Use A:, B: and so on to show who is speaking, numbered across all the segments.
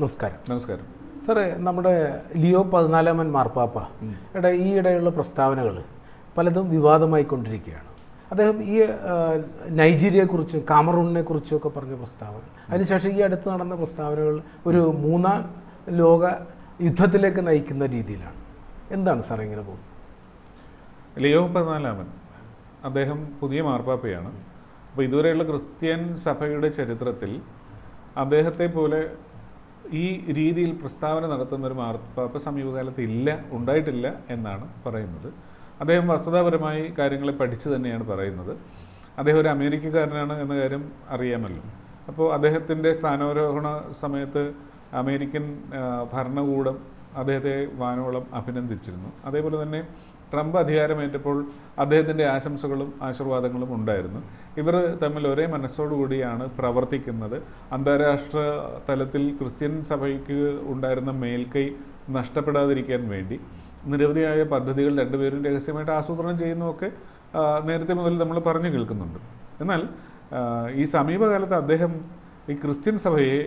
A: നമസ്കാരം.
B: നമസ്കാരം.
A: സാറേ നമ്മുടെ ലിയോ പതിനാലാമൻ മാർപ്പാപ്പ യുടെ ഈയിടെയുള്ള പ്രസ്താവനകൾ പലതും വിവാദമായി കൊണ്ടിരിക്കുകയാണ്. അദ്ദേഹം ഈ നൈജീരിയയെക്കുറിച്ച് നൈജീരിയയെക്കുറിച്ചും കാമറൂണിനെ കുറിച്ചും ഒക്കെ പറഞ്ഞ പ്രസ്താവന. അതിനുശേഷം ഈ അടുത്ത് നടന്ന പ്രസ്താവനകൾ ഒരു മൂന്നാം ലോക യുദ്ധത്തിലേക്ക് നയിക്കുന്ന രീതിയിലാണ്. എന്താണ് സാർ ഇങ്ങനെ പോകുന്നത്?
B: ലിയോ പതിനാലാമൻ അദ്ദേഹം പുതിയ മാർപ്പാപ്പയാണ്. അപ്പോൾ ഇതുവരെയുള്ള ക്രിസ്ത്യൻ സഭയുടെ ചരിത്രത്തിൽ അദ്ദേഹത്തെ പോലെ ഈ രീതിയിൽ പ്രസ്താവന നടത്തുന്ന ഒരു മാർപ്പാപ്പ സമീപകാലത്ത് ഇല്ല ഉണ്ടായിട്ടില്ല എന്നാണ് പറയുന്നത്. അദ്ദേഹം വസ്തുതാപരമായി കാര്യങ്ങളെ പഠിച്ചു തന്നെയാണ് പറയുന്നത്. അദ്ദേഹം ഒരു അമേരിക്കക്കാരനാണ് എന്ന കാര്യം അറിയാമല്ലോ. അപ്പോൾ അദ്ദേഹത്തിന്റെ സ്ഥാനാരോഹണ സമയത്ത് അമേരിക്കൻ ഭരണകൂടം അദ്ദേഹത്തെ വാനോളം അഭിനന്ദിച്ചിരുന്നു. അതേപോലെ തന്നെ ട്രംപ് അധികാരമേറ്റപ്പോൾ അദ്ദേഹത്തിന്റെ ആശംസകളും ആശീർവാദങ്ങളും ഉണ്ടായിരുന്നു. ഇവർ തമ്മിൽ ഒരേ മനസ്സോടുകൂടിയാണ് പ്രവർത്തിക്കുന്നത്. അന്താരാഷ്ട്ര തലത്തിൽ ക്രിസ്ത്യൻ സഭയ്ക്ക് ഉണ്ടായിരുന്ന മേൽക്കൈ നഷ്ടപ്പെടാതിരിക്കാൻ വേണ്ടി നിരവധിയായ പദ്ധതികൾ രണ്ടുപേരും രഹസ്യമായിട്ട് ആസൂത്രണം ചെയ്യുന്നതൊക്കെ നേരത്തെ മുതൽ നമ്മൾ പറഞ്ഞു കേൾക്കുന്നുണ്ട്. എന്നാൽ ഈ സമീപകാലത്ത് അദ്ദേഹം ഈ ക്രിസ്ത്യൻ സഭയെ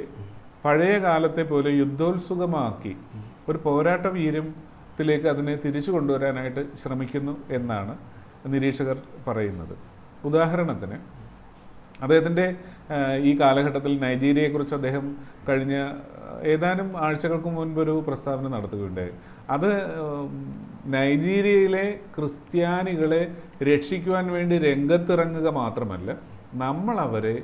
B: പഴയ കാലത്തെ പോലെ യുദ്ധോത്സുകമാക്കി ഒരു പോരാട്ട വീര്യത്തിലേക്ക് അതിനെ തിരിച്ചു കൊണ്ടുവരാനായിട്ട് ശ്രമിക്കുന്നു എന്നാണ് നിരീക്ഷകർ പറയുന്നത്. ഉദാഹരണത്തിന് അദ്ദേഹത്തിന്റെ ഈ കാലഘട്ടത്തിൽ നൈജീരിയയെക്കുറിച്ച് അദ്ദേഹം കഴിഞ്ഞ ഏതാനും ആഴ്ചകൾക്ക് മുൻപ് ഒരു പ്രസ്താവന നടത്തുകയുണ്ടായി. അത് നൈജീരിയയിലെ ക്രിസ്ത്യാനികളെ രക്ഷിക്കുവാൻ വേണ്ടി രംഗത്തിറങ്ങുക മാത്രമല്ല നമ്മൾ അവരെ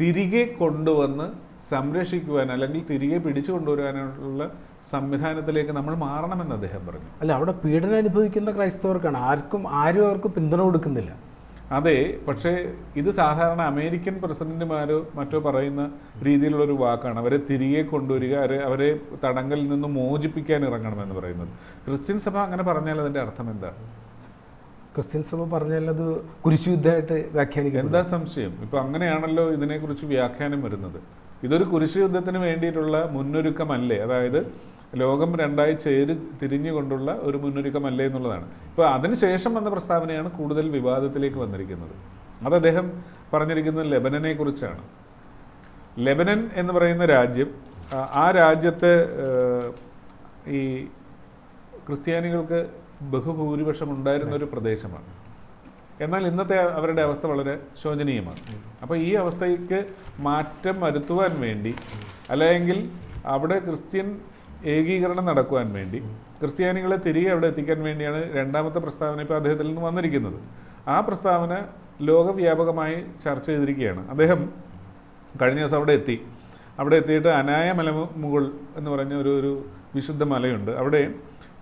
B: തിരികെ കൊണ്ടുവന്ന് സംരക്ഷിക്കുവാൻ അല്ലെങ്കിൽ തിരികെ പിടിച്ചു കൊണ്ടുവരാനുള്ള സംവിധാനത്തിലേക്ക് നമ്മൾ മാറണമെന്ന് അദ്ദേഹം പറഞ്ഞു.
A: അല്ല അവിടെ പീഡനം അനുഭവിക്കുന്ന ക്രൈസ്തവർക്കാണ്. ആർക്കും ആരും അവർക്ക് പിന്തുണ കൊടുക്കുന്നില്ല.
B: അതെ പക്ഷേ ഇത് സാധാരണ അമേരിക്കൻ പ്രസിഡന്റുമാരോ മറ്റോ പറയുന്ന രീതിയിലുള്ള ഒരു വാക്കാണ്. അവരെ തിരികെ കൊണ്ടുവരിക അവരെ അവരെ തടങ്കലിൽ നിന്ന് മോചിപ്പിക്കാൻ ഇറങ്ങണമെന്ന് പറയുന്നത്. ക്രിസ്ത്യൻ സഭ അങ്ങനെ പറഞ്ഞാൽ അതിന്റെ അർത്ഥം എന്താ?
A: ക്രിസ്ത്യൻ സഭ പറഞ്ഞാൽ അത് കുരിശുയുദ്ധമായിട്ട് വ്യാഖ്യാനിക്കുക
B: എന്താ സംശയം? ഇപ്പൊ അങ്ങനെയാണല്ലോ ഇതിനെക്കുറിച്ച് വ്യാഖ്യാനം വരുന്നത്. ഇതൊരു കുരിശുയുദ്ധത്തിന് വേണ്ടിയിട്ടുള്ള മുന്നൊരുക്കമല്ലേ? അതായത് ലോകം രണ്ടായി ചേരി തിരിഞ്ഞുകൊണ്ടുള്ള ഒരു മുന്നൊരുക്കമല്ലേ എന്നുള്ളതാണ്. ഇപ്പോൾ അതിനുശേഷം വന്ന പ്രസ്താവനയാണ് കൂടുതൽ വിവാദത്തിലേക്ക് വന്നിരിക്കുന്നത്. അത് അദ്ദേഹം പറഞ്ഞിരിക്കുന്നത് ലെബനനെ കുറിച്ചാണ്. ലെബനൻ എന്ന് പറയുന്ന രാജ്യം ആ- രാജ്യത്ത് ഈ ക്രിസ്ത്യാനികൾക്ക് ബഹുഭൂരിപക്ഷം ഉണ്ടായിരുന്ന ഒരു പ്രദേശമാണ്. എന്നാൽ ഇന്നത്തെ അവരുടെ അവസ്ഥ വളരെ ശോചനീയമാണ്. അപ്പോൾ ഈ അവസ്ഥയ്ക്ക് മാറ്റം വരുത്തുവാൻ വേണ്ടി അല്ലെങ്കിൽ അവിടെ ക്രിസ്ത്യൻ ഏകീകരണം നടക്കുവാൻ വേണ്ടി ക്രിസ്ത്യാനികളെ തിരികെ അവിടെ എത്തിക്കാൻ വേണ്ടിയാണ് രണ്ടാമത്തെ പ്രസ്താവന ഇപ്പോൾ അദ്ദേഹത്തിൽ നിന്ന് വന്നിരിക്കുന്നത്. ആ പ്രസ്താവന ലോകവ്യാപകമായി ചർച്ച ചെയ്തിരിക്കുകയാണ്. അദ്ദേഹം കഴിഞ്ഞ ദിവസം അവിടെ എത്തി. അവിടെ എത്തിയിട്ട് അനായ മലമുകൾ എന്ന് പറഞ്ഞ ഒരു ഒരു വിശുദ്ധ മലയുണ്ട്. അവിടെ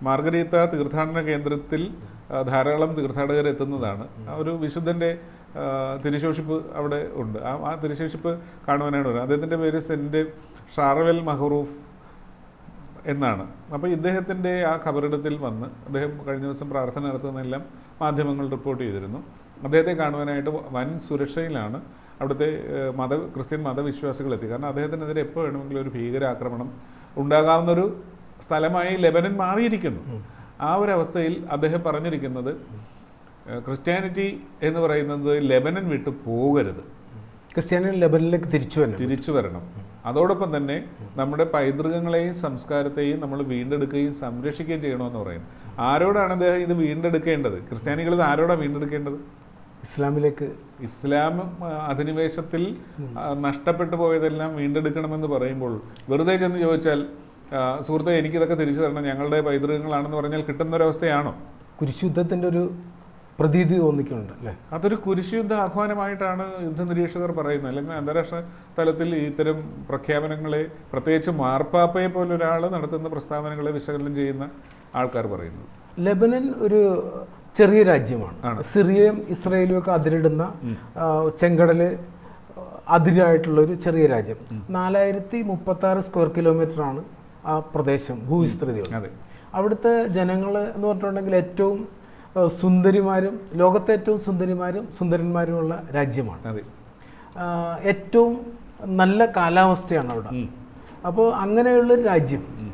B: മാർഗരീത്ത തീർത്ഥാടന കേന്ദ്രത്തിൽ ധാരാളം തീർത്ഥാടകർ എത്തുന്നതാണ്. ആ ഒരു വിശുദ്ധന്റെ തിരുശോഷിപ്പ് അവിടെ ഉണ്ട്. ആ ആ തിരുശോഷിപ്പ് കാണുവാനാണ് വരുന്നത് അദ്ദേഹത്തിന്റെ പേര് സെന്റ് ഷാർവെൽ മഹറൂഫ് എന്നാണ്. അപ്പോൾ ഇദ്ദേഹത്തിന്റെ ആ ഖബറിടത്തിൽ വന്ന് അദ്ദേഹം കഴിഞ്ഞ ദിവസം പ്രാർത്ഥന നടത്തുന്നതെല്ലാം മാധ്യമങ്ങൾ റിപ്പോർട്ട് ചെയ്തിരുന്നു. അദ്ദേഹത്തെ കാണുവാനായിട്ട് വൻ സുരക്ഷയിലാണ് അവിടുത്തെ മത ക്രിസ്ത്യൻ മതവിശ്വാസികൾ എത്തി കാരണം അദ്ദേഹത്തിനെതിരെ എപ്പോൾ വേണമെങ്കിലും ഒരു ഭീകരാക്രമണം ഉണ്ടാകാവുന്നൊരു സ്ഥലമായി ലെബനൻ മാറിയിരിക്കുന്നു. ആ ഒരു അവസ്ഥയിൽ അദ്ദേഹം പറഞ്ഞിരിക്കുന്നത് ക്രിസ്ത്യാനിറ്റി എന്ന് പറയുന്നത് ലെബനൻ വിട്ട് പോകരുത്.
A: ക്രിസ്ത്യാനി ലെവലിലേക്ക് തിരിച്ചു വരണം.
B: തിരിച്ചു വരണം. അതോടൊപ്പം തന്നെ നമ്മുടെ പൈതൃകങ്ങളെയും സംസ്കാരത്തെയും നമ്മൾ വീണ്ടെടുക്കുകയും സംരക്ഷിക്കുകയും ചെയ്യണമെന്ന് പറയുന്നു. ആരോടാണ് അദ്ദേഹം ഇത് വീണ്ടെടുക്കേണ്ടത്? ക്രിസ്ത്യാനികൾ ഇത് ആരോടാണ് വീണ്ടെടുക്കേണ്ടത്?
A: ഇസ്ലാമിലേക്ക്.
B: ഇസ്ലാം അധിനിവേശത്തിൽ നഷ്ടപ്പെട്ടു പോയതെല്ലാം വീണ്ടെടുക്കണമെന്ന് പറയുമ്പോൾ വെറുതെ ചെന്ന് ചോദിച്ചാൽ സുഹൃത്തെ എനിക്കിതൊക്കെ തിരിച്ചു തരണം. ഞങ്ങളുടെ പൈതൃകങ്ങളാണെന്ന് പറഞ്ഞാൽ കിട്ടുന്ന ഒരവസ്ഥയാണോ
A: കുരിശുദ്ധത്തിന്റെ ഒരു പ്രതീതി തോന്നിക്കുന്നുണ്ട് അല്ലേ?
B: അതൊരു കുരിശുയുദ്ധ ആഹ്വാനമായിട്ടാണ് യുദ്ധ നിരീക്ഷകർ പറയുന്നത്. അല്ലെങ്കിൽ അന്താരാഷ്ട്ര തലത്തിൽ ഇത്തരം പ്രഖ്യാപനങ്ങളെ പ്രത്യേകിച്ച് മാർപ്പാപ്പയെ പോലെ ഒരാൾ നടത്തുന്ന പ്രസ്താവനകളെ വിശകലനം ചെയ്യുന്ന ആൾക്കാർ പറയുന്നത്.
A: ലെബനൻ ഒരു ചെറിയ രാജ്യമാണ്. സിറിയയും ഇസ്രയേലും ഒക്കെ അതിരിടുന്ന ചെങ്കടൽ അതിരായിട്ടുള്ള ഒരു ചെറിയ രാജ്യം. നാലായിരത്തി മുപ്പത്തി ആറ് സ്ക്വയർ കിലോമീറ്റർ ആണ് ആ പ്രദേശം
B: ഭൂവിസ്തൃതി
A: അവിടുത്തെ ജനങ്ങൾ എന്ന് പറഞ്ഞിട്ടുണ്ടെങ്കിൽ ഏറ്റവും സുന്ദരിമാരും ലോകത്തെ ഏറ്റവും സുന്ദരിമാരും സുന്ദരന്മാരുമുള്ള രാജ്യമാണ്.
B: അതെ.
A: ഏറ്റവും നല്ല കാലാവസ്ഥയാണ് അവിടെ. അപ്പോൾ അങ്ങനെയുള്ളൊരു രാജ്യം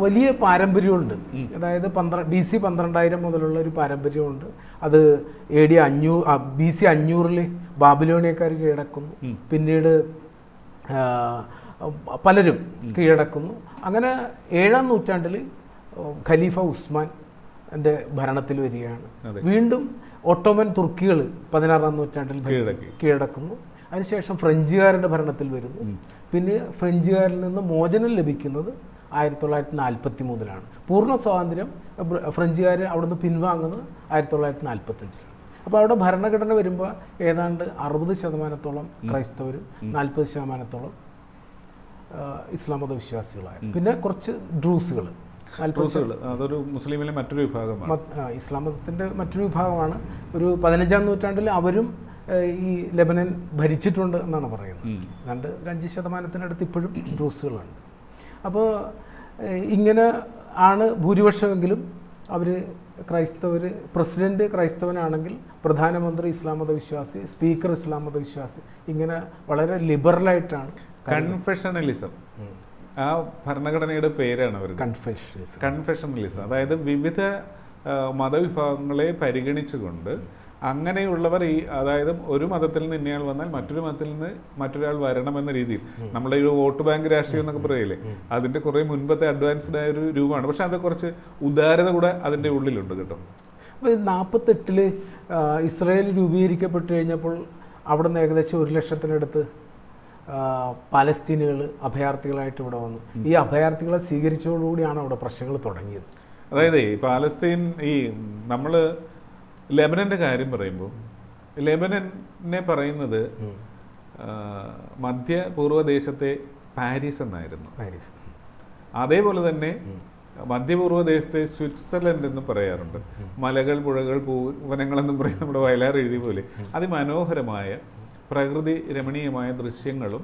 A: വലിയ പാരമ്പര്യമുണ്ട്. അതായത് പന്ത്രണ്ട് ബി സി പന്ത്രണ്ടായിരം മുതലുള്ള ഒരു പാരമ്പര്യമുണ്ട്. അത് എ ഡി അഞ്ഞൂ ബി സി അഞ്ഞൂറിൽ ബാബിലോണിയക്കാർ കീഴടക്കുന്നു. പിന്നീട് പലരും കീഴടക്കുന്നു. അങ്ങനെ ഏഴാം നൂറ്റാണ്ടിൽ ഖലീഫ ഉസ്മാൻ എന്റെ ഭരണത്തിൽ വരികയാണ്. വീണ്ടും ഒട്ടോമൻ തുർക്കികൾ പതിനാറാം നൂറ്റാണ്ടിൽ കീഴടക്കുന്നു. അതിനുശേഷം ഫ്രഞ്ചുകാരുടെ ഭരണത്തിൽ വരുന്നു. പിന്നെ ഫ്രഞ്ചുകാരിൽ നിന്ന് മോചനം ലഭിക്കുന്നത് ആയിരത്തി തൊള്ളായിരത്തി നാൽപ്പത്തി മൂന്നിലാണ് പൂർണ സ്വാതന്ത്ര്യം ഫ്രഞ്ചുകാർ അവിടുന്ന് പിൻവാങ്ങുന്നത് ആയിരത്തി തൊള്ളായിരത്തി നാൽപ്പത്തഞ്ചിലാണ് അപ്പോൾ അവിടെ ഭരണഘടന വരുമ്പോൾ ഏതാണ്ട് അറുപത് ശതമാനത്തോളം ക്രൈസ്തവരും നാൽപ്പത് ശതമാനത്തോളം ഇസ്ലാമത ഇസ്ലാം മത വിശ്വാസികളായിരുന്നു പിന്നെ കുറച്ച് ഡ്രൂസുകൾ
B: അതൊരു മുസ്ലിമിലെ മറ്റൊരു വിഭാഗമാണ്.
A: ഇസ്ലാം മതത്തിന്റെ മറ്റൊരു വിഭാഗമാണ്. ഒരു പതിനഞ്ചാം നൂറ്റാണ്ടിൽ അവരും ഈ ലെബനൻ ഭരിച്ചിട്ടുണ്ട് എന്നാണ് പറയുന്നത്. രണ്ട് അഞ്ച് ശതമാനത്തിനടുത്ത് ഇപ്പോഴും ഡ്രൂസുകളുണ്ട് അപ്പോൾ ഇങ്ങനെ ആണ് ഭൂരിപക്ഷമെങ്കിലും അവർ ക്രൈസ്തവർ പ്രസിഡന്റ് ക്രൈസ്തവനാണെങ്കിൽ പ്രധാനമന്ത്രി ഇസ്ലാം മത വിശ്വാസി സ്പീക്കർ ഇസ്ലാം മത വിശ്വാസി ഇങ്ങനെ വളരെ ലിബറലായിട്ടാണ്
B: കൺഫെഷണലിസം. ആ ഭരണഘടനയുടെ പേരാണ് അവർ കൺഫെഷണലിസം അതായത് വിവിധ മതവിഭാഗങ്ങളെ പരിഗണിച്ചുകൊണ്ട് അങ്ങനെയുള്ളവർ ഈ അതായത് ഒരു മതത്തിൽ നിന്ന് ഇന്നയാൾ വന്നാൽ മറ്റൊരു മതത്തിൽ നിന്ന് മറ്റൊരാൾ വരണമെന്ന രീതിയിൽ. നമ്മുടെ ഈ വോട്ട് ബാങ്ക് രാഷ്ട്രീയം എന്നൊക്കെ പറയില്ലേ? അതിന്റെ കുറേ മുൻപത്തെ അഡ്വാൻസ്ഡ് ആയ ഒരു രൂപമാണ്. പക്ഷെ അത് കുറച്ച് ഉദാരത കൂടെ അതിന്റെ ഉള്ളിലുണ്ട് കേട്ടോ.
A: നാൽപ്പത്തെട്ടിൽ ഇസ്രായേൽ രൂപീകരിക്കപ്പെട്ട് കഴിഞ്ഞപ്പോൾ അവിടെ നിന്ന് ഏകദേശം ഒരു ലക്ഷത്തിനടുത്ത് പാലസ്തീനുകൾ അഭയാർത്ഥികളായിട്ട് ഇവിടെ വന്നു. ഈ അഭയാർത്ഥികളെ സ്വീകരിച്ചതോടുകൂടിയാണ് അവിടെ പ്രശ്നങ്ങൾ തുടങ്ങിയത്.
B: അതായത് ഈ പാലസ്തീൻ ഈ നമ്മൾ ലെബനന്റെ കാര്യം പറയുമ്പോൾ ലെബനനെ പറയുന്നത് മധ്യ പൂർവദേശത്തെ പാരീസ് എന്നായിരുന്നു.
A: പാരീസ്.
B: അതേപോലെ തന്നെ മധ്യപൂർവ ദേശത്തെ സ്വിറ്റ്സർലൻഡ് എന്ന് പറയാറുണ്ട്. മലകൾ പുഴകൾ പൂവനങ്ങളെന്നും പറയും നമ്മുടെ വയലാർ എഴുതിയ പോലെ. അതിമനോഹരമായ പ്രകൃതി രമണീയമായ ദൃശ്യങ്ങളും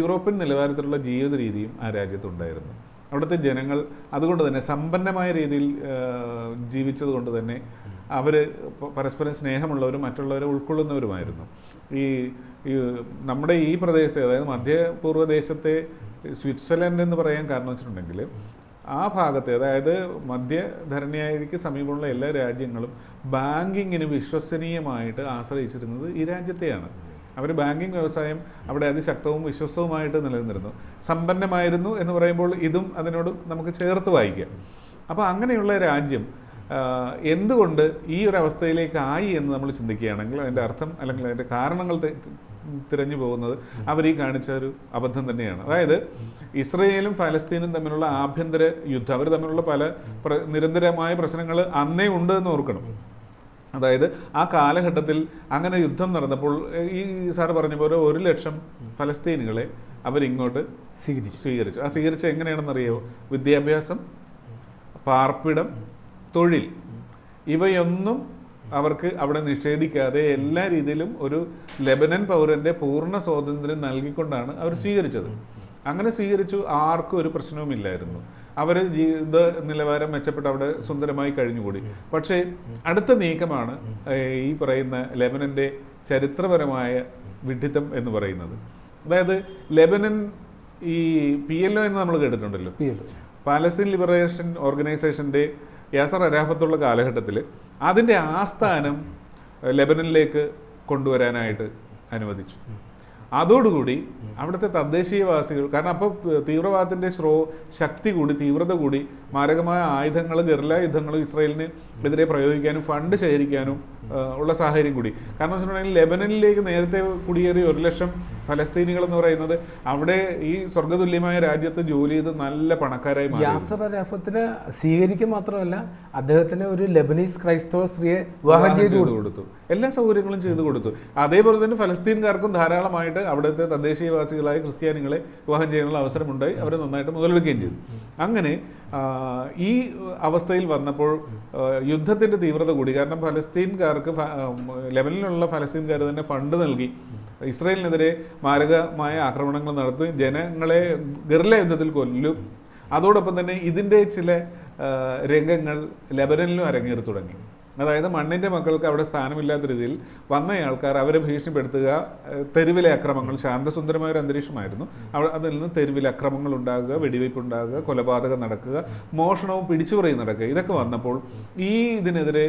B: യൂറോപ്യൻ നിലവാരത്തിലുള്ള ജീവിത രീതിയും ആ രാജ്യത്തുണ്ടായിരുന്നു. അവിടുത്തെ ജനങ്ങൾ അതുകൊണ്ട് തന്നെ സമ്പന്നമായ രീതിയിൽ ജീവിച്ചതുകൊണ്ട് ജീവിച്ചത് കൊണ്ട് തന്നെ അവർ പരസ്പരം സ്നേഹമുള്ളവരും മറ്റുള്ളവരെ ഉൾക്കൊള്ളുന്നവരുമായിരുന്നു. ഈ നമ്മുടെ ഈ പ്രദേശത്തെ അതായത് മധ്യപൂർവ ദേശത്തെ സ്വിറ്റ്സർലൻഡ് എന്ന് പറയാൻ കാരണം വെച്ചിട്ടുണ്ടെങ്കിൽ ആ ഭാഗത്തെ അതായത് മധ്യധരണിയായിരിക്ക് സമീപമുള്ള എല്ലാ രാജ്യങ്ങളും ബാങ്കിങ്ങിന് വിശ്വസനീയമായിട്ട് ആശ്രയിച്ചിരുന്നത് ഈ രാജ്യത്തെയാണ്. അവർ ബാങ്കിങ് വ്യവസായം അവിടെ അതിശക്തവും വിശ്വസ്തവുമായിട്ട് നിലനിന്നിരുന്നു. സമ്പന്നമായിരുന്നു എന്ന് പറയുമ്പോൾ ഇതും അതിനോട് നമുക്ക് ചേർത്ത് വായിക്കാം. അപ്പോൾ അങ്ങനെയുള്ള രാജ്യം എന്തുകൊണ്ട് ഈ ഒരു അവസ്ഥയിലേക്ക് ആയി എന്ന് നമ്മൾ ചിന്തിക്കുകയാണെങ്കിൽ അതിന്റെ അർത്ഥം അല്ലെങ്കിൽ അതിന്റെ കാരണങ്ങൾ തിരഞ്ഞു പോകുന്നത് അവർ ഈ കാണിച്ച ഒരു അബദ്ധം തന്നെയാണ്. അതായത് ഇസ്രയേലും ഫലസ്തീനും തമ്മിലുള്ള ആഭ്യന്തര യുദ്ധം അവർ തമ്മിലുള്ള പല നിരന്തരമായ പ്രശ്നങ്ങൾ അന്നേ ഉണ്ട് എന്ന് ഓർക്കണം. അതായത് ആ കാലഘട്ടത്തിൽ അങ്ങനെ യുദ്ധം നടന്നപ്പോൾ ഈ സാർ പറഞ്ഞ പോലെ ഒരു ലക്ഷം ഫലസ്തീനുകളെ അവരിങ്ങോട്ട്
A: സ്വീകരിച്ചു.
B: സ്വീകരിച്ചു. ആ സ്വീകരിച്ച എങ്ങനെയാണെന്നറിയോ? വിദ്യാഭ്യാസം പാർപ്പിടം തൊഴിൽ. ഇവയൊന്നും അവർക്ക് അവിടെ നിഷേധിക്കാതെ എല്ലാ രീതിയിലും ഒരു ലെബനൻ പൗരന്റെ പൂർണ സ്വാതന്ത്ര്യം നൽകിക്കൊണ്ടാണ് അവർ സ്വീകരിച്ചത്. അങ്ങനെ സ്വീകരിച്ചു ആർക്കും ഒരു പ്രശ്നവുമില്ലായിരുന്നു. അവർ ജീവിത നിലവാരം മെച്ചപ്പെട്ട് അവിടെ സുന്ദരമായി കഴിഞ്ഞുകൂടി. പക്ഷേ അടുത്ത നീക്കമാണ് ഈ പറയുന്ന ലെബനന്റെ ചരിത്രപരമായ വിഡിത്തം എന്ന് പറയുന്നത്. അതായത് ലെബനൻ ഈ പി എൽ ഒ എന്ന് നമ്മൾ കേട്ടിട്ടുണ്ടല്ലോ. പാലസ്തീൻ ലിബറേഷൻ ഓർഗനൈസേഷന്റെ യാസർ അരാഫത്തുള്ള കാലഘട്ടത്തിൽ അതിന്റെ ആസ്ഥാനം ലെബനനിലേക്ക് കൊണ്ടുവരാനായിട്ട് അനുവദിച്ചു. അതോടുകൂടി അവിടുത്തെ തദ്ദേശീയവാസികൾ കാരണം അപ്പോൾ തീവ്രവാദത്തിന്റെ ശ്രോ ശക്തി കൂടി തീവ്രത കൂടി മാരകമായ ആയുധങ്ങൾ ഗറില്ല യുദ്ധങ്ങൾ ഇസ്രയേലിന് എതിരെ പ്രയോഗിക്കാനും ഫണ്ട് ശേഖരിക്കാനും ഉള്ള സാഹചര്യം കൂടി. കാരണം വെച്ചിട്ടുണ്ടെങ്കിൽ ലെബനനിലേക്ക് നേരത്തെ കുടിയേറിയ ഒരു ലക്ഷം ഫലസ്തീനികൾ എന്ന് പറയുന്നത് അവിടെ ഈ സ്വർഗതുല്യമായ രാജ്യത്ത് ജോലി ചെയ്ത് നല്ല പണക്കാരായി മാറി.
A: യാസർ അരാഫത്തിനെ സ്വീകരിക്കുക മാത്രമല്ല അദ്ദേഹത്തിന് ഒരു ലെബനീസ് ക്രൈസ്തവ സ്ത്രീയെ വിവാഹം ചെയ്തു കൊടുത്തു.
B: എല്ലാ സൗകര്യങ്ങളും ചെയ്തു കൊടുത്തു. അതേപോലെ തന്നെ ഫലസ്തീൻകാർക്കും ധാരാളമായിട്ട് അവിടുത്തെ തദ്ദേശീയവാസികളായ ക്രിസ്ത്യാനികളെ വിവാഹം ചെയ്യാനുള്ള അവസരമുണ്ടായി. അവരെ നന്നായിട്ട് മുതലെടുക്കുകയും ചെയ്തു. അങ്ങനെ ഈ അവസ്ഥയിൽ വന്നപ്പോൾ യുദ്ധത്തിന്റെ തീവ്രത കൂടി. കാരണം ഫലസ്തീൻകാർക്ക് ലെവലിലുള്ള ഫലസ്തീൻകാർ തന്നെ ഫണ്ട് നൽകി. ഇസ്രായേലിനെതിരെ മാരകമായ ആക്രമണങ്ങൾ നടത്തി ജനങ്ങളെ ഗറില യുദ്ധത്തിൽ കൊല്ലും. അതോടൊപ്പം തന്നെ ഇതിന്റെ ചില രംഗങ്ങൾ ലെബനനിലും അരങ്ങേറി തുടങ്ങി. അതായത് മണ്ണിന്റെ മക്കൾക്ക് അവിടെ സ്ഥാനമില്ലാത്ത രീതിയിൽ വന്ന ആൾക്കാർ അവരെ ഭീഷണിപ്പെടുത്തുക തെരുവിലെ അക്രമങ്ങൾ ശാന്തസുന്ദരമായ ഒരു അന്തരീക്ഷമായിരുന്നു. അവിടെ അതിൽ നിന്ന് തെരുവിലെ അക്രമങ്ങൾ ഉണ്ടാകുക വെടിവയ്പ് ഉണ്ടാകുക കൊലപാതകം നടക്കുക മോഷണവും പിടിച്ചുപറിയും നടക്കുക. ഇതൊക്കെ വന്നപ്പോൾ ഈ ഇതിനെതിരെ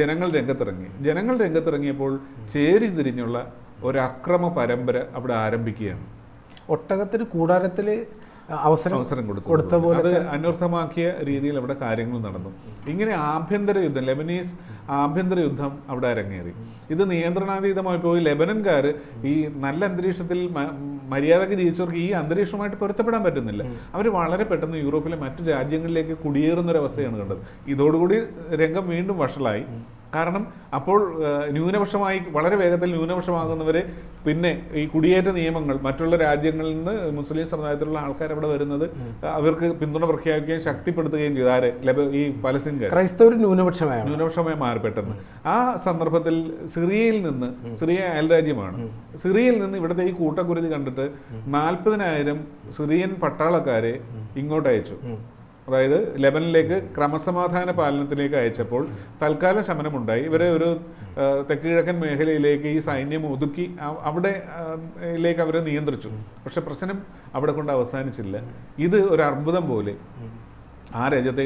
B: ജനങ്ങൾ രംഗത്തിറങ്ങി. ജനങ്ങൾ രംഗത്തിറങ്ങിയപ്പോൾ ചേരി തിരിഞ്ഞുള്ള ഒരു അക്രമ പരമ്പര അവിടെ ആരംഭിക്കുകയാണ്.
A: ഒട്ടകത്തിന് കൂടാരത്തിൽ അവസരം
B: അവസരം കൊടുത്തു
A: കൊടുത്ത പോലെ
B: അത് അന്വർത്ഥമാക്കിയ രീതിയിൽ അവിടെ കാര്യങ്ങൾ നടന്നു. ഇങ്ങനെ ആഭ്യന്തര യുദ്ധം ലെബനീസ് ആഭ്യന്തര യുദ്ധം അവിടെ അരങ്ങേറി. ഇത് നിയന്ത്രണാതീതമായി പോയി. ലെബനൻകാർ ഈ നല്ല അന്തരീക്ഷത്തിൽ മര്യാദയ്ക്ക് മര്യാദയ്ക്ക് ജീവിച്ചവർക്ക് ഈ അന്തരീക്ഷവുമായിട്ട് പൊരുത്തപ്പെടാൻ പറ്റുന്നില്ല. അവർ വളരെ പെട്ടെന്ന് യൂറോപ്പിലെ മറ്റു രാജ്യങ്ങളിലേക്ക് കുടിയേറുന്ന ഒരു അവസ്ഥയാണ് കണ്ടത്. ഇതോടുകൂടി രംഗം വീണ്ടും വഷളായി. കാരണം അപ്പോൾ ന്യൂനപക്ഷമായി വളരെ വേഗത്തിൽ ന്യൂനപക്ഷമാകുന്നവരെ പിന്നെ ഈ കുടിയേറ്റ നിയമങ്ങൾ മറ്റുള്ള രാജ്യങ്ങളിൽ നിന്ന് മുസ്ലിം സമുദായത്തിലുള്ള ആൾക്കാർ അവിടെ വരുന്നത് അവർക്ക് പിന്തുണ പ്രഖ്യാപിക്കുകയും ശക്തിപ്പെടുത്തുകയും ചെയ്തു. ആരെ? ഈ പലസ്തീൻകാർ
A: ക്രൈസ്തവർ ന്യൂനപക്ഷമായ
B: ന്യൂനപക്ഷമായി മാറി പെട്ടെന്ന് ആ സന്ദർഭത്തിൽ സിറിയയിൽ നിന്ന് സിറിയ അയൽരാജ്യമാണ്. സിറിയയിൽ നിന്ന് ഇവിടുത്തെ ഈ കൂട്ടക്കുരുതി കണ്ടിട്ട് നാൽപ്പതിനായിരം സിറിയൻ പട്ടാളക്കാരെ ഇങ്ങോട്ട് അയച്ചു അതായത് ലെബനിലേക്ക് ക്രമസമാധാന പാലനത്തിലേക്ക് അയച്ചപ്പോൾ തൽക്കാല ശമനമുണ്ടായി. ഇവരെ ഒരു തെക്ക് കിഴക്കൻ മേഖലയിലേക്ക് ഈ സൈന്യം ഒതുക്കി അവിടെ ലേക്ക് അവരെ നിയന്ത്രിച്ചു. പക്ഷെ പ്രശ്നം അവിടെ കൊണ്ട് അവസാനിച്ചില്ല. ഇത് ഒരു അർബുദം പോലെ ആ രാജ്യത്തെ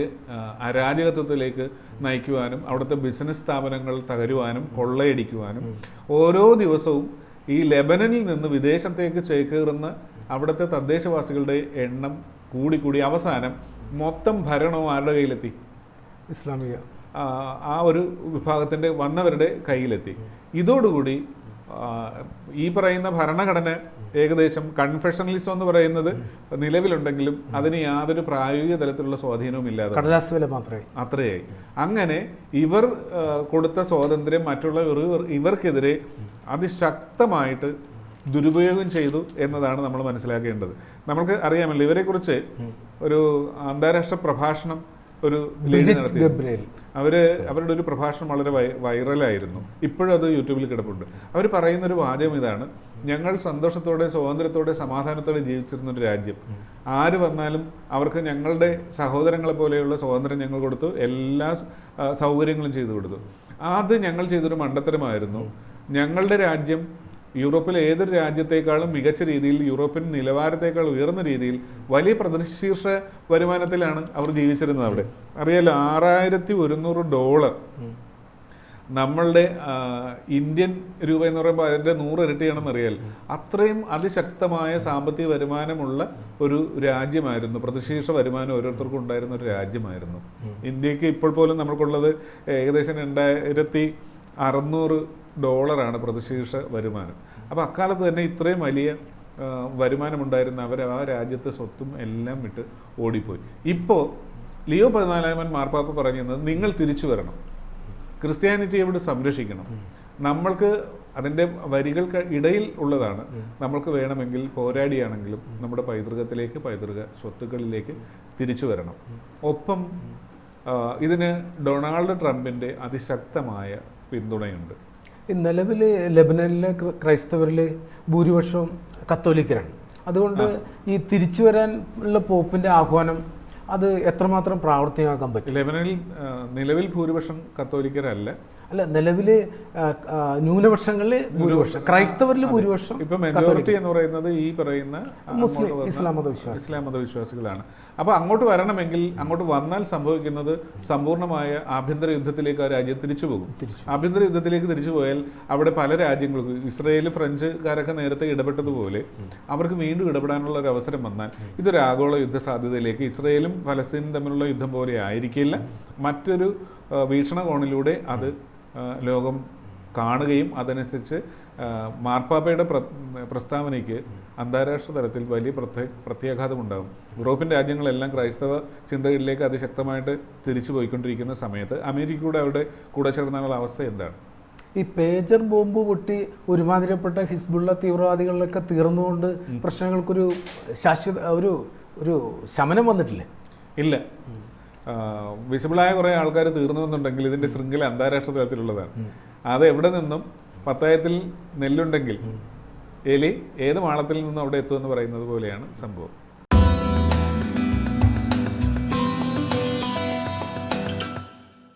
B: അരാജകത്വത്തിലേക്ക് നയിക്കുവാനും അവിടുത്തെ ബിസിനസ് സ്ഥാപനങ്ങൾ തകരുവാനും കൊള്ളയടിക്കുവാനും ഓരോ ദിവസവും ഈ ലെബനനിൽ നിന്ന് വിദേശത്തേക്ക് ചേക്കേറുന്ന അവിടുത്തെ തദ്ദേശവാസികളുടെ എണ്ണം കൂടിക്കൂടി അവസാനം മൊത്തം ഭരണവും ആരുടെ കയ്യിലെത്തി?
A: ഇസ്ലാമിക.
B: ആ, ഒരു വിഭാഗത്തിന്റെ വന്നവരുടെ കയ്യിലെത്തി. ഇതോടുകൂടി ഈ പറയുന്ന ഭരണഘടന ഏകദേശം കൺഫെഷണലിസം എന്ന് പറയുന്നത് നിലവിലുണ്ടെങ്കിലും അതിന് യാതൊരു പ്രായോഗിക തലത്തിലുള്ള സ്വാധീനവും ഇല്ലാതെ
A: കടലാസ് വില മാത്രമേ.
B: അത്രയായി. അങ്ങനെ ഇവർ കൊടുത്ത സ്വാതന്ത്ര്യം മറ്റുള്ളവർ ഇവർക്കെതിരെ അതിശക്തമായിട്ട് ദുരുപയോഗം ചെയ്തു എന്നതാണ് നമ്മൾ മനസ്സിലാക്കേണ്ടത്. നമുക്ക് അറിയാമല്ലോ ഇവരെക്കുറിച്ച് ഒരു അന്താരാഷ്ട്ര പ്രഭാഷണം ഒരു ലേഡി
A: ബ്രിജിറ്റ്
B: നടത്തി അവർ അവരുടെ ഒരു പ്രഭാഷണം വളരെ വൈറലായിരുന്നു. ഇപ്പോഴും അത് യൂട്യൂബിൽ കിടപ്പുണ്ട്. അവർ പറയുന്ന ഒരു വാചകം ഇതാണ് ഞങ്ങൾ സന്തോഷത്തോടെ സ്വാതന്ത്ര്യത്തോടെ സമാധാനത്തോടെ ജീവിച്ചിരുന്ന ഒരു രാജ്യം. ആര് വന്നാലും അവർക്ക് ഞങ്ങളുടെ സഹോദരങ്ങളെ പോലെയുള്ള സ്വാതന്ത്ര്യം ഞങ്ങൾ കൊടുത്തു എല്ലാ സൗകര്യങ്ങളും ചെയ്തു കൊടുത്തു. അത് ഞങ്ങൾ ചെയ്തൊരു മണ്ടത്തരമായിരുന്നു. ഞങ്ങളുടെ രാജ്യം യൂറോപ്പിലെ ഏതൊരു രാജ്യത്തേക്കാളും മികച്ച രീതിയിൽ യൂറോപ്യൻ നിലവാരത്തേക്കാൾ ഉയർന്ന രീതിയിൽ വലിയ പ്രതിശീർഷ വരുമാനത്തിലാണ് അവർ ജീവിച്ചിരുന്നത് അവിടെ. അറിയാലോ ആറായിരത്തി ഒരുന്നൂറ് ഡോളർ നമ്മളുടെ ഇന്ത്യൻ രൂപ എന്ന് പറയുമ്പോൾ അതിന്റെ നൂറ് ഇരട്ടിയാണെന്ന് അറിയാൽ അത്രയും അതിശക്തമായ സാമ്പത്തിക വരുമാനമുള്ള ഒരു രാജ്യമായിരുന്നു. പ്രതിശീർഷ വരുമാനം ഓരോരുത്തർക്കും ഉണ്ടായിരുന്ന ഒരു രാജ്യമായിരുന്നു. ഇന്ത്യയ്ക്ക് ഇപ്പോൾ പോലും നമ്മൾക്കുള്ളത് ഏകദേശം രണ്ടായിരത്തി അറുന്നൂറ് ഡോളറാണ് പ്രതിശീർഷ വരുമാനം. അപ്പോൾ അക്കാലത്ത് തന്നെ ഇത്രയും വലിയ വരുമാനമുണ്ടായിരുന്ന അവർ ആ രാജ്യത്തെ സ്വത്തും എല്ലാം വിട്ട് ഓടിപ്പോയി. ഇപ്പോൾ ലിയോ പതിനാലാമൻ മാർപ്പാപ്പ പറയുന്നത് നിങ്ങൾ തിരിച്ചു വരണം. ക്രിസ്ത്യാനിറ്റി എവിടെ സംരക്ഷിക്കണം. നമ്മൾക്ക് അതിന്റെ വരികൾക്ക് ഇടയിൽ ഉള്ളതാണ്. നമ്മൾക്ക് വേണമെങ്കിൽ പോരാടിയാണെങ്കിലും നമ്മുടെ പൈതൃകത്തിലേക്ക് പൈതൃക സ്വത്തുക്കളിലേക്ക് തിരിച്ചു വരണം. ഒപ്പം ഇതിന് ഡൊണാൾഡ് ട്രംപിന്റെ അതിശക്തമായ പിന്തുണയുണ്ട്.
A: നിലവിൽ ലെബനനിലെ ക്ര- ക്രൈസ്തവരിൽ ഭൂരിപക്ഷവും കത്തോലിക്കരാണ്. അതുകൊണ്ട് ഈ തിരിച്ചു വരാൻ ഉള്ള പോപ്പിന്റെ ആഹ്വാനം അത് എത്രമാത്രം പ്രാവർത്തികമാക്കാൻ പറ്റും?
B: ലെബനനിൽ നിലവിൽ ഭൂരിപക്ഷം കത്തോലിക്കരല്ല.
A: അല്ല നിലവിൽ ആ, ആ, ഭൂരിപക്ഷം. ക്രൈസ്തവരിൽ ഭൂരിപക്ഷം
B: ഇപ്പൊ മെജോറിറ്റി എന്ന് പറയുന്നത് ഈ പറയുന്ന
A: മുസ്ലിം ഇസ്ലാം
B: മതവിശ്വാസികളാണ് അപ്പോൾ അങ്ങോട്ട് വരണമെങ്കിൽ അങ്ങോട്ട് വന്നാൽ സംഭവിക്കുന്നത് സമ്പൂർണമായ ആഭ്യന്തര യുദ്ധത്തിലേക്ക് ആ രാജ്യം തിരിച്ചു പോകും. ആഭ്യന്തര യുദ്ധത്തിലേക്ക് തിരിച്ചു പോയാൽ അവിടെ പല രാജ്യങ്ങൾക്കും ഇസ്രയേൽ ഫ്രഞ്ചുകാരൊക്കെ നേരത്തെ ഇടപെട്ടതുപോലെ അവർക്ക് വീണ്ടും ഇടപെടാനുള്ള ഒരു അവസരം വന്നാൽ ഇതൊരു ആഗോള യുദ്ധ സാധ്യതയിലേക്ക് ഇസ്രയേലും ഫലസ്തീനും തമ്മിലുള്ള യുദ്ധം പോലെ ആയിരിക്കില്ല. മറ്റൊരു വീക്ഷണകോണിലൂടെ അത് ലോകം കാണുകയും അതനുസരിച്ച് മാർപ്പാപ്പയുടെ പ്രസ്താവനയ്ക്ക് അന്താരാഷ്ട്ര തലത്തിൽ വലിയ പ്രത്യേ പ്രത്യാഘാതമുണ്ടാകും യൂറോപ്യൻ രാജ്യങ്ങളെല്ലാം ക്രൈസ്തവ ചിന്തകളിലേക്ക് അതിശക്തമായിട്ട് തിരിച്ചു പോയിക്കൊണ്ടിരിക്കുന്ന സമയത്ത് അമേരിക്കയുടെ അവിടെ കൂടെ ചേർന്നുള്ള അവസ്ഥ എന്താണ്?
A: ഈ പേജർ ബോംബ് പൊട്ടി ഒരുമാതിരിപ്പെട്ട ഹിസ്ബുള്ള തീവ്രവാദികളിലൊക്കെ തീർന്നുകൊണ്ട് പ്രശ്നങ്ങൾക്കൊരു ശാശ്വത ഒരു ഒരു ശമനം വന്നിട്ടില്ലേ?
B: ഇല്ല. വിസിബിളായ കുറേ ആൾക്കാർ തീർന്നു തീർന്നുവെന്നുണ്ടെങ്കിൽ ഇതിന്റെ ശൃംഖല അന്താരാഷ്ട്ര തലത്തിലുള്ളതാണ്. അത് എവിടെ നിന്നും പത്തായത്തിൽ നെല്ലുണ്ടെങ്കിൽ എലി ഏത് മാളത്തിൽ നിന്നും അവിടെ എത്തുമെന്ന് പറയുന്നത് പോലെയാണ് സംഭവം.